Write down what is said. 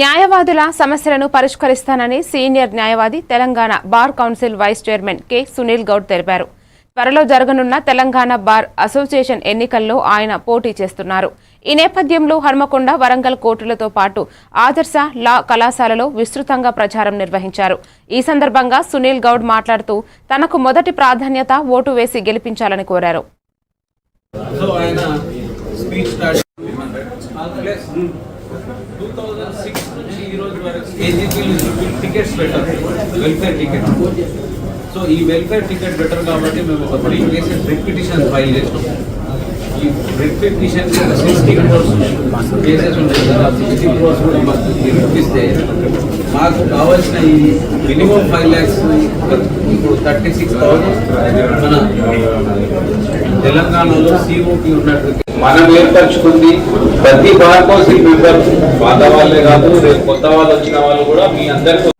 న్యాయవాదుల సమస్యలను పరిష్కరిస్తానని సీనియర్ న్యాయవాది Telangana bar council vice chairman K. Sunil Goud తెలిపారు. త్వరలో జరగనున్న తెలంగాణ బార్ అసోసియేషన్ ఎన్నికల్లో ఆయన పోటీ చేస్తున్నారు. ఈ నేపథ్యంలో హన్మకొండ వరంగల్ కోర్టులతో పాటు ఆదర్శ లా కళాశాలలో విస్తృతంగా ప్రచారం నిర్వహించారు. ఈ సందర్భంగా సునీల్ గౌడ్ మాట్లాడుతూ తనకు మొదటి ప్రాధాన్యత ఓటు వేసి గెలిపించాలని కోరారు. సో ఆయన speech start plus two thousand six నుంచి ఈ రోజు వరకు ఏజీపీలు టికెట్స్ పెట్టారు వెల్ఫేర్ టికెట్ సో ఈ వెల్ఫేర్ టికెట్ బెటర్ కాబట్టి మేము ఒక త్రీ కేసెస్ రిపిటిషన్ ఫైల్ చేసినాం ఈ రిపిటిషన్ సిక్స్టీ క్రోర్స్ కేసెస్ ఉంటాయి కదా సిక్స్టీ క్రోర్స్ కూడా మాకు నిరూపిస్తే మాకు కావాల్సిన ఈ మినిమం ఫైవ్ ల్యాక్స్ ఇప్పుడు థర్టీ సిక్స్ థౌసండ్ మన తెలంగాణలో సిఓపి ఉన్నట్టు మనం ఏర్పరచుకుంది ప్రతి బార్ కౌన్సిల్ మెంబర్ పాత వాళ్ళే కాదు రేపు కొత్త వాళ్ళు వచ్చిన వాళ్ళు కూడా మీ అందరికీ